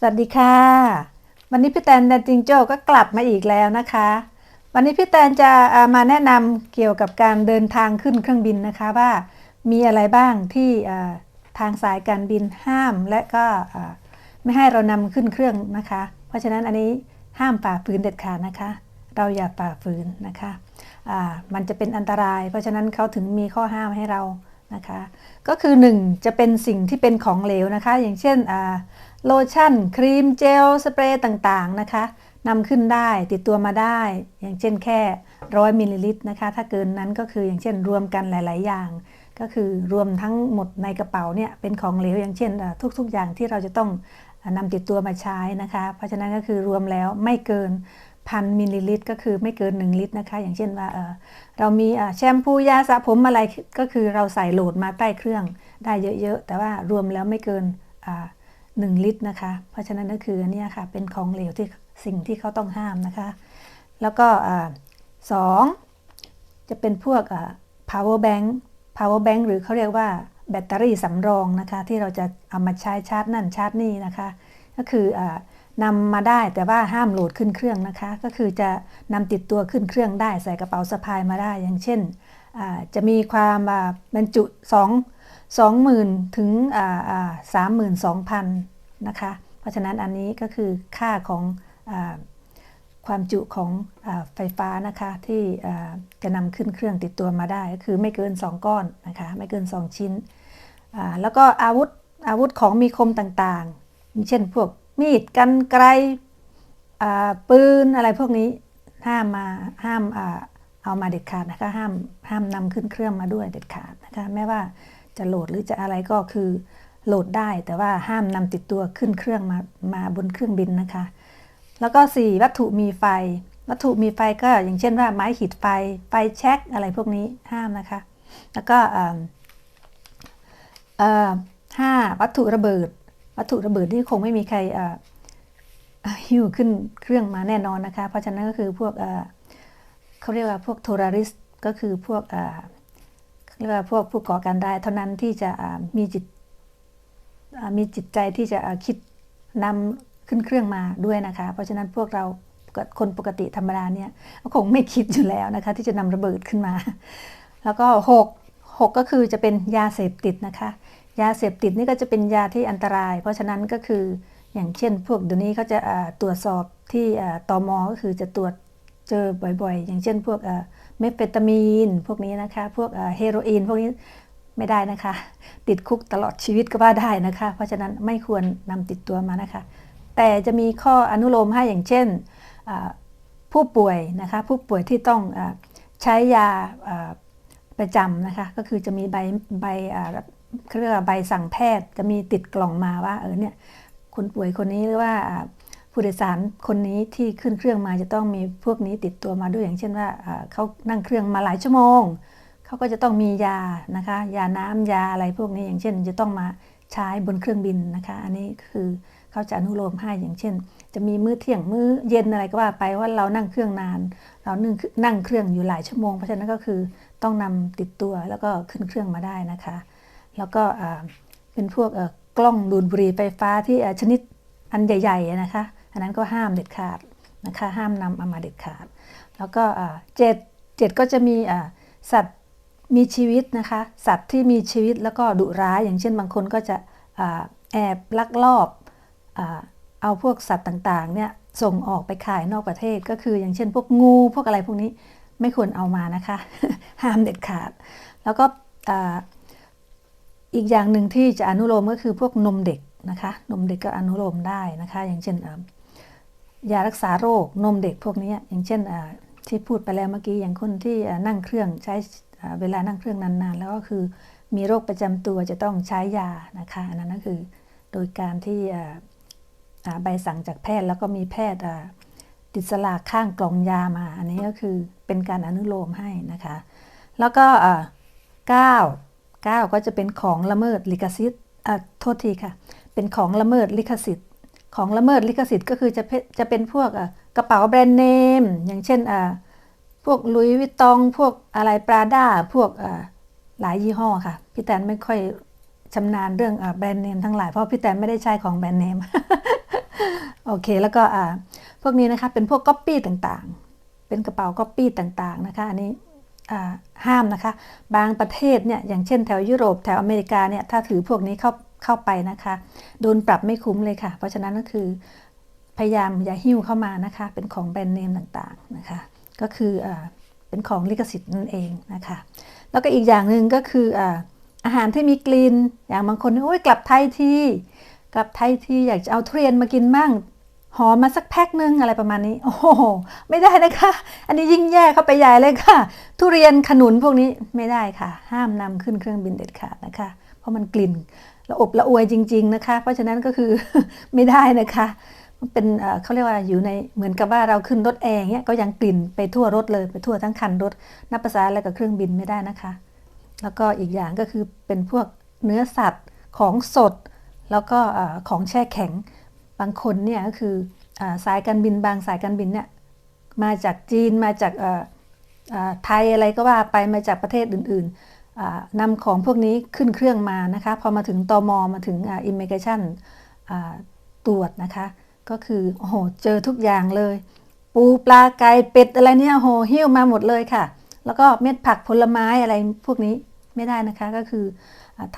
สวัสดีค่ะ วันนี้พี่แตนแดนจิงโจ้ก็กลับมาอีกแล้วนะคะ วันนี้พี่แตนจะามาแนะนำเกี่ยวกับการเดินทางขึ้นเครื่องบินนะคะว่ามีอะไรบ้างที่ทางสายการบินห้ามและก็ไม่ให้เรานำขึ้นเครื่องนะคะ เพราะฉะนั้นอันนี้ห้ามฝ่าฝืนเด็ดขาดนะคะ เราอย่าฝ่าฝืนนะคะมันจะเป็นอันตราย เพราะฉะนั้นเขาถึงมีข้อห้ามให้เรา นะคะ ก็คือ 1 จะเป็นสิ่งที่เป็นของเหลวนะคะ อย่างเช่นโลชั่น ครีมเจลสเปรย์ต่างๆนะคะนำขึ้นได้ติดตัวมาได้ อย่างเช่นแค่ร้อยมิลลิลิตรนะคะ ถ้าเกินนั้นก็คืออย่างเช่นรวมกันหลาย ๆ อย่าง ก็คือรวมทั้งหมดในกระเป๋าเนี่ยเป็นของเหลวอย่างเช่นทุก ๆ อย่างที่เราจะต้องนำติดตัวมาใช้นะคะ เพราะฉะนั้นก็คือรวมแล้วไม่เกิน พันมิลลิลิตร ก็คือไม่เกิน 1 ลิตรนะคะ อย่างเช่นว่าเเรามีแชมพูยาสระผมอะไรก็คือเราใส่โหลดมาใต้เครื่องได้เยอะๆ แต่ว่ารวมแล้วไม่เกินหนึ่งลิตรนะคะ เพราะฉะนั้นก็คืออันนี้ค่ะเป็นของเหลวที่สิ่งที่เขาต้องห้ามนะคะ แล้วก็สองจะเป็นพวก power bank power bank หรือเขาเรียกว่าแบตเตอรี่สำรองนะคะ ที่เราจะเอามาใช้ชาร์จนั่นชาร์จนี่นะคะ ก็คือ นำมาได้แต่ว่าห้ามโหลดขึ้นเครื่องนะคะ ก็คือจะนำติดตัวขึ้นเครื่องได้ใส่กระเป๋าสะพายมาได้ อย่างเช่น จะมีความบรรจุ2 20,000ถึง32,000นะคะ เพราะฉะนั้นอันนี้ก็คือค่าของอความจุของอไฟฟ้านะคะที่จะนำขึ้นเครื่องติดตัวมาได้ก็คือไม่เกิน 2 ก้อนนะคะไม่เกิน 2 ชิ้น แล้วก็อาวุธอาวุธของมีคมต่างๆ เช่นพวก มีดกันไกลปืนอะไรพวกนี้ห้ามมาห้ามเอามาเด็ดขาดนะคะห้ามห้ามนำขึ้นเครื่องมาด้วยเด็ดขาดนะคะแม้ว่าจะโหลดหรือจะอะไรก็คือโหลดได้แต่ว่าห้ามนำติดตัวขึ้นเครื่องมามาบนเครื่องบินนะคะ แล้วก็ 4 วัตถุมีไฟ วัตถุมีไฟก็อย่างเช่นว่าไม้ขีดไฟไฟแช็กอะไรพวกนี้ห้ามนะคะ แล้วก็ห้าวัตถุระเบิด วัตถุระเบิดที่คงไม่มีใครหิ้วขึ้นเครื่องมาแน่นอนนะคะ เพราะฉะนั้นก็คือพวกเขาเรียกว่าพวกโทรริสก็คือพวกเรียกว่าพวกผู้ก่อการร้ายเท่านั้นที่จะมีจิตมีจิตใจที่จะคิดนำขึ้นเครื่องมาด้วยนะคะ เพราะฉะนั้นพวกเราคนปกติธรรมดาเนี่ยคงไม่คิดอยู่แล้วนะคะ ที่จะนำระเบิดขึ้นมา แล้วก็ 6 6 ก็คือจะเป็นยาเสพติดนะคะ ยาเสพติดนี่ก็จะเป็นยาที่อันตราย เพราะฉะนั้นก็คืออย่างเช่นพวกเดี๋ยวนี้เขาจะตรวจสอบที่ตอมอก็คือจะตรวจเจอบ่อยๆ อย่างเช่นพวกเมทเฟตามีน พวกนี้นะคะ พวกเฮโรอีน พวกนี้ไม่ได้นะคะ ติดคุกตลอดชีวิตก็ว่าได้นะคะ เพราะฉะนั้นไม่ควรนำติดตัวมานะคะ แต่จะมีข้ออนุโลมให้อย่างเช่นผู้ป่วยนะคะผู้ป่วยที่ต้องใช้ยาประจำนะคะก็คือจะมีใบใบ เรียกว่าใบสั่งแพทย์จะมีติดกล่องมาว่าเออเนี่ยคนป่วยคนนี้หรือว่าผู้โดยสารคนนี้ที่ขึ้นเครื่องมาจะต้องมีพวกนี้ติดตัวมาด้วยอย่างเช่นว่าเขานั่งเครื่องมาหลายชั่วโมงเขาก็จะต้องมียานะคะ ยาน้ำยาอะไรพวกนี้อย่างเช่น จะต้องมาใช้บนเครื่องบินนะคะ อันนี้คือเขาจะอนุโลมให้อย่างเช่น จะมีมื้อเที่ยงมื้อเย็นอะไรก็ว่าไปว่าเรานั่งเครื่องนาน เรานึ่งนั่งเครื่องอยู่หลายชั่วโมง เพราะฉะนั้นก็คือต้องนำติดตัวแล้วก็ขึ้นเครื่องมาได้นะคะ แล้วก็เป็นพวกกล้องดูดบุหรี่ไฟฟ้าที่ชนิดอันใหญ่ๆนะคะ อันนั้นก็ห้ามเด็ดขาดนะคะห้ามนำเอามาเด็ดขาด แล้วก็เจ็ดเจ็ดก็จะมีสัตว์มีชีวิตนะคะ สัตว์ที่มีชีวิตแล้วก็ดุร้ายอย่างเช่นบางคนก็จะแอบลักลอบเอาพวกสัตว์ต่างๆเนี่ยส่งออกไปขายนอกประเทศก็คืออย่างเช่น พวกงูพวกอะไรพวกนี้ไม่ควรเอามานะคะ ห้ามเด็ดขาด แล้วก็ อีกอย่างหนึ่งที่จะอนุโลมก็คือพวกนมเด็กนะคะนมเด็กก็อนุโลมได้นะคะ อย่างเช่นยารักษาโรคนมเด็กพวกนี้อย่างเช่นที่พูดไปแล้วเมื่อกี้อย่างคนที่นั่งเครื่องใช้เวลานั่งเครื่องนานๆ แล้วก็คือมีโรคประจำตัวจะต้องใช้ยานะคะอันนั้นก็คือโดยการที่ใบสั่งจากแพทย์แล้วก็มีแพทย์ติดสลากข้างกล่องยามา อันนี้ก็คือเป็นการอนุโลมให้นะคะ แล้วก็9 9 ก็จะเป็นของละเมิดลิขสิทธิ์อะโทษทีค่ะ เป็นของละเมิดลิขสิทธิ์ ของละเมิดลิขสิทธิ์ก็คือจะจะเป็นพวกกระเป๋าแบรนด์เนม อย่างเช่นพวกลุยวิตอง พวกอะไรปราด้าพวกหลายยี่ห้อค่ะ พี่แตนไม่ค่อยชำนาญเรื่องแบรนด์เนมทั้งหลาย เพราะพี่แตนไม่ได้ใช้ของแบรนด์เนม โอเค แล้วก็อ่าพวกนี้นะคะ เป็นพวกก๊อปปี้ต่างๆ เป็นกระเป๋าก๊อปปี้ต่างๆ นะคะ อันนี้ ห้ามนะคะ บางประเทศเนี่ยอย่างเช่นแถวยุโรปแถวอเมริกาเนี่ยถ้าถือพวกนี้เข้าเข้าไปนะคะ โดนปรับไม่คุ้มเลยค่ะ เพราะฉะนั้นก็คือพยายามอย่าหิ้วเข้ามานะคะ เป็นของแบรนด์เนมต่างๆนะคะ ก็คืออเป็นของลิขสิทธิ์นั่นเองนะคะ แล้วก็อีกอย่างหนึ่งก็คืออาหารที่มีกลิ่นอย่างบางคนโอ้ยกลับไทยทีกลับไทยทีอยากจะเอาทุเรียนมากินมั่ง หอมมาสักแพ็คนึงอะไรประมาณนี้ โอ้โห ไม่ได้นะคะ อันนี้ยิ่งแย่เข้าไปใหญ่เลยค่ะ ทุเรียนขนุนพวกนี้ไม่ได้ค่ะ ห้ามนำขึ้นเครื่องบินเด็ดขาดนะคะ เพราะมันกลิ่นละอบละอวยจริง ๆนะคะ เพราะฉะนั้นก็คือไม่ได้นะคะมันเป็นเขาเรียกว่าอยู่ในเหมือนกับว่าเราขึ้นรถแอร์เงี้ยก็ยังกลิ่นไปทั่วรถเลยไปทั่วทั้งคันรถ นับภาษาอะไรกับเครื่องบินไม่ได้นะคะ แล้วก็อีกอย่างก็คือเป็นพวกเนื้อสัตว์ของสด แล้วก็ของแช่แข็ง บางคนเนี่ยก็คืออสายการบินบางสายการบินเนี่ยมาจากจีนมาจากไทยอะไรก็ว่าไปมาจากประเทศอื่นๆนำของพวกนี้ขึ้นเครื่องมานะคะพอมาถึงตอมอมาถึงอิมเมกชันตรวจนะคะ ก็คือโอ้โหเจอทุกอย่างเลย ปูปลาไก่เป็ดอะไรเนี่ยโหหิ้วมาหมดเลยค่ะ แล้วก็เม็ดผักผลไม้อะไรพวกนี้ไม่ได้นะคะก็คือ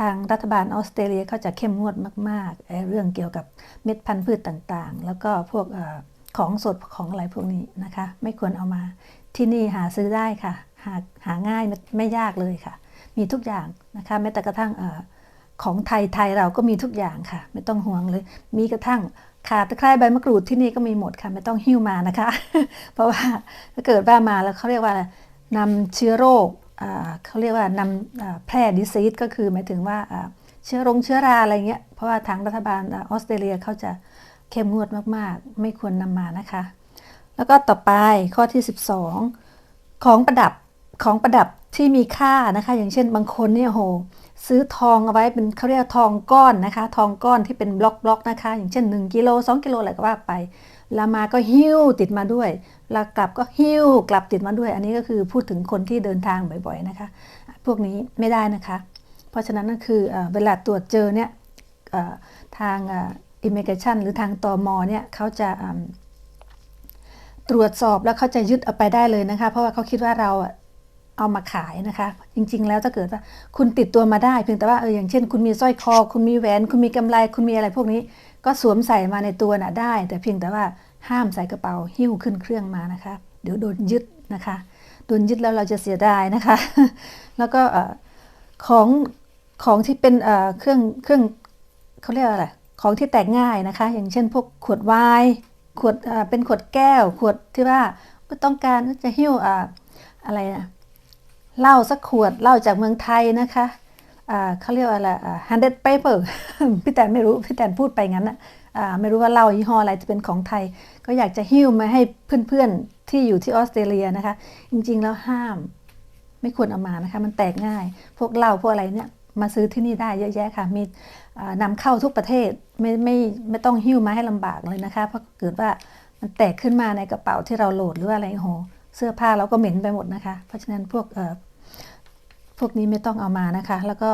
ทางรัฐบาลออสเตรเลียเขาจะเข้มงวดมากๆ เรื่องเกี่ยวกับเม็ดพันธุ์พืชต่างๆ แล้วก็พวกของสดของอะไรพวกนี้นะคะ ไม่ควรเอามาที่นี่หาซื้อได้ค่ะ หาหาง่ายไม่ยากเลยค่ะ มีทุกอย่างนะคะแม้แต่กระทั่งอของไทยไทยเราก็มีทุกอย่างค่ะ ไม่ต้องห่วงเลย มีกระทั่งขาตะไคร้ใบมะกรูดที่นี่ก็มีหมดค่ะ ไม่ต้องหิ้วมานะคะ เพราะว่าถ้าเกิดว่ามาแล้วเขาเรียกว่านำเชื้อโรค เขาเรียกว่านำแพร่ดิซีสก็คือหมายถึงว่าเชื้อรงเชื้อราอะไรเงี้ย เพราะว่าทางรัฐบาลออสเตรเลียเขาจะเข้มงวดมากๆ ไม่ควรนำมานะคะ แล้วก็ต่อไปข้อที่ 12 ของประดับของประดับที่มีค่านะคะ อย่างเช่นบางคนเนี่ยโห ซื้อทองเอาไว้เป็นเขาเรียกทองก้อนนะคะ ทองก้อนที่เป็นบล็อกบล็อกนะคะ อย่างเช่น 1กิโล2กิโลอะไรก็ว่าไป ล้วมาก็หิ้วติดมาด้วยแล้วกลับก็หิ้วกลับติดมาด้วย อันนี้ก็คือพูดถึงคนที่เดินทางบ่อยๆนะคะ พวกนี้ไม่ได้นะคะ เพราะฉะนั้นก็คือเวลาตรวจเจอเนี่ยทางอิมเมกชันหรือทางตอมอเนี่ยเขาจะตรวจสอบแล้วเขาจะยึดเอาไปได้เลยนะคะ เพราะว่าเขาคิดว่าเราเอามาขายนะคะ จริง ๆ แล้วถ้าเกิดว่าคุณติดตัวมาได้ เพียงแต่ว่าเอออย่างเช่น คุณมีสร้อยคอ คุณมีแหวน คุณมีกำไร คุณมีอะไรพวกนี้ ก็สวมใส่มาในตัวน่ะได้ แต่เพียงแต่ว่าห้ามใส่กระเป๋าหิ้วขึ้นเครื่องมานะคะ เดี๋ยวโดนยึดนะคะโดนยึดแล้วเราจะเสียดายนะคะ แล้วก็ของของที่เป็นเครื่องเครื่องเขาเรียกอะไรของที่แตกง่ายนะคะ อย่างเช่นพวกขวดไวน์ขวดเป็นขวดแก้ว ขวดที่ว่าต้องการจะหิ้วอะไรนะเหล้าสักขวดเหล้าจากเมืองไทยนะคะ เขาเรียกว่าอะไรฮันเด d paper พี่แตนไม่รู้ พี่แตนพูดไปงั้นนะไม่รู้ว่าเหล้ายี่ห้ออะไรจะเป็นของไทย ก็อยากจะหิ้วมาให้เพื่อนๆ ที่อยู่ที่ออสเตรเลียนะคะ จริงๆแล้วห้าม ไม่ควรเอามานะคะ มันแตกง่าย พวกเหล้าพวกอะไรเนี่ยมาซื้อที่นี่ได้เยอะแยะค่ะ มีนำเข้าทุกประเทศไม่ไม่ไม่ต้องหิ้วมาให้ลำบากเลยนะคะ เพราะเกิดว่ามันแตกขึ้นมาในกระเป๋าที่เราโหลดหรือว่าอะไรโหเสื้อผ้าเราก็เหม็นไปหมดนะคะ เพราะฉะนั้นพวก พวกนี้ไม่ต้องเอามานะคะ แล้วก็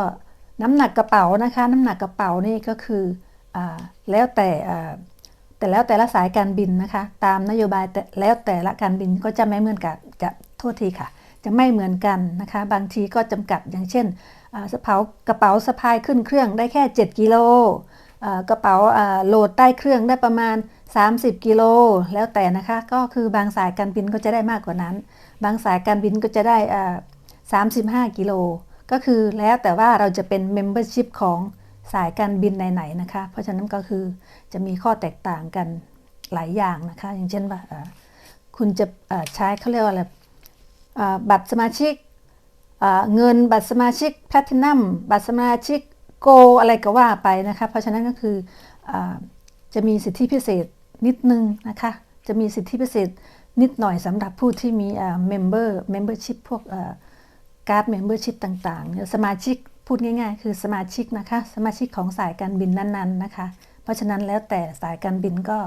น้ำหนักกระเป๋านะคะ น้ำหนักกระเป๋านี่ก็คืออแล้วแต่แต่แล้วแต่ละสายการบินนะคะ ตามนโยบายแต่แล้วแต่ละการบินก็จะไม่เหมือนกับจะโทษทีค่ะ จะไม่เหมือนกันนะคะ บางทีก็จำกัดอย่างเช่นสะเป๋ากระเป๋าสะพายขึ้นเครื่องได้แค่ 7กิโลกระเป๋าโหลดใต้เครื่องได้ประมาณ 30กิโลแล้วแต่นะคะ ก็คือบางสายการบินก็จะได้มากกว่านั้น บางสายการบินก็จะได้ 35 กิโล ก็คือแล้วแต่ว่าเราจะเป็น Membership ของสายการบินไหนๆนะคะ เพราะฉะนั้นก็คือจะมีข้อแตกต่างกันหลายอย่างนะคะ อย่างเช่นว่าคุณจะใช้เขาเรียกว่าอะไรบัตรสมาชิกเงินบัตรสมาชิกแพลตินัมบัตรสมาชิกโกอะไรก็ว่าไปนะคะ เพราะฉะนั้นก็คืออจะมีสิทธิพิเศษนิดนึงนะคะ จะมีสิทธิพิเศษนิดหน่อยสำหรับผู้ที่มี member membership พวก การ์ดเมมเบอร์ชิพต่างๆ สมาชิกพูดง่ายๆ คือสมาชิกนะคะ สมาชิกของสายการบินนั้นๆนะคะ เพราะฉะนั้นแล้วแต่สายการบินก็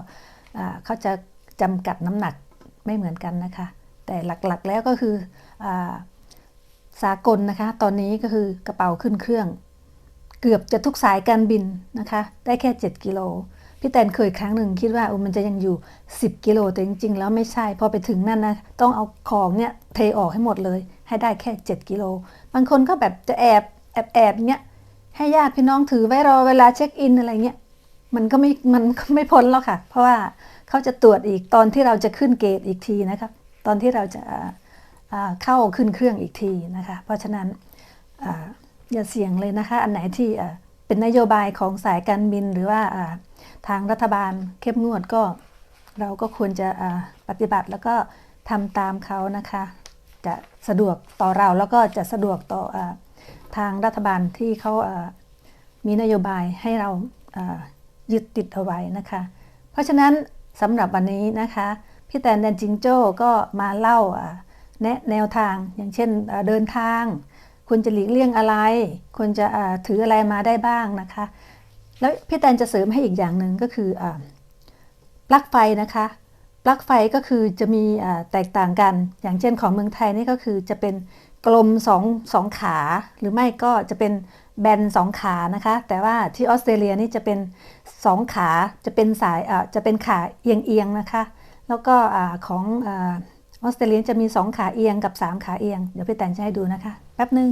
เขาจะจำกัดน้ำหนักไม่เหมือนกันนะคะ แต่หลักๆแล้วก็คืออสากลนะคะ ตอนนี้ก็คือกระเป๋าขึ้นเครื่อง เกือบจะทุกสายการบินนะคะ ได้แค่ 7 กิโล พี่แตนเคยครั้งหนึ่งคิดว่ามันจะยังอยู่ 10 กิโลแต่จริง ๆ แล้วไม่ใช่ พอไปถึงนั่นนะต้องเอาของเนี่ยเทออกให้หมดเลย ให้ได้แค่ 7 กิโล บางคนก็แบบจะแอบแอบแอบเงี้ยให้ญาติพี่น้องถือไว้รอเวลาเช็คอินอะไรเงี้ยมันก็ไม่มันก็ไม่พ้นแล้วค่ะ เพราะว่าเขาจะตรวจอีกตอนที่เราจะขึ้นเกตอีกทีนะครับตอนที่เราจะเข้าขึ้นเครื่องอีกทีนะคะ เพราะฉะนั้นอย่าเสี่ยงเลยนะคะ อันไหนที่ เป็นนโยบายของสายการบินหรือว่าทางรัฐบาลเข้มงวดก็เราก็ควรจะปฏิบัติแล้วก็ทำตามเขานะคะ จะสะดวกต่อเราแล้วก็จะสะดวกต่ออทางรัฐบาลที่เขามีนโยบายให้เรายึดติดเอาไว้นะคะ เพราะฉะนั้นสำหรับวันนี้นะคะ พี่แตนแดนจิงโจ้ก็มาเล่าแนะแนวทางอย่างเช่นเดินทาง ควรจะหลีกเลี่ยงอะไร ควรจะถืออะไรมาได้บ้างนะคะ แล้วพี่แตนจะเสริมให้อีกอย่างหนึ่งก็คืออปลั๊กไฟนะคะปลั๊กไฟก็คือจะมีแตกต่างกัน อย่างเช่นของเมืองไทยนี่ก็คือจะเป็นกลมสองสองขา หรือไม่ก็จะเป็นแบนสองขานะคะ แต่ว่าที่ออสเตรเลียนี่จะเป็นสองขาจะเป็นสายจะเป็นขาเอียงเอียงนะคะ แล้วก็ของ ออสเตรเลียจะมีสองขาเอียงกับสามขาเอียง เดี๋ยวพี่แตนจะให้ดูนะคะ แป๊บหนึ่ง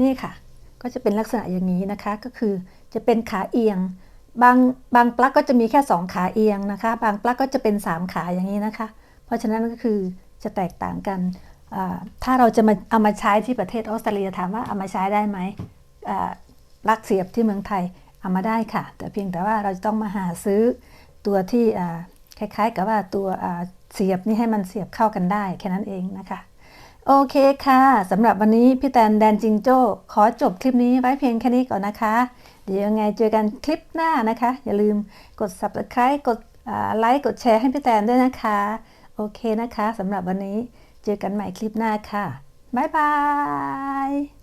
นี่ค่ะ ก็จะเป็นลักษณะอย่างนี้นะคะ ก็คือจะเป็นขาเอียง บางบางปลั๊กก็จะมีแค่ 2 ขาเอียงนะคะ บางปลั๊กก็จะเป็น 3 ขาอย่างนี้นะคะ เพราะฉะนั้นก็คือจะแตกต่างกัน ถ้าเราจะมาเอามาใช้ที่ประเทศออสเตรเลียถามว่าเอามาใช้ได้ไหมปลั๊กเสียบที่เมืองไทย เอามาได้ค่ะ แต่เพียงแต่ว่าเราจะต้องมาหาซื้อตัวที่คล้ายๆ กับว่าตัวเสียบนี่ให้มันเสียบเข้ากันได้แค่นั้นเองนะคะโอเคค่ะสำหรับวันนี้พี่แตนแดนจิงโจ้ขอจบคลิปนี้ไว้เพียงแค่นี้ก่อนนะคะ เดี๋ยวยังไงเจอกันคลิปหน้านะคะ อย่าลืมกด subscribe กดไลค์กดแชร์ให้พี่แตนด้วยนะคะ โอเคนะคะสำหรับวันนี้เจอกันใหม่คลิปหน้าค่ะ บ๊ายบาย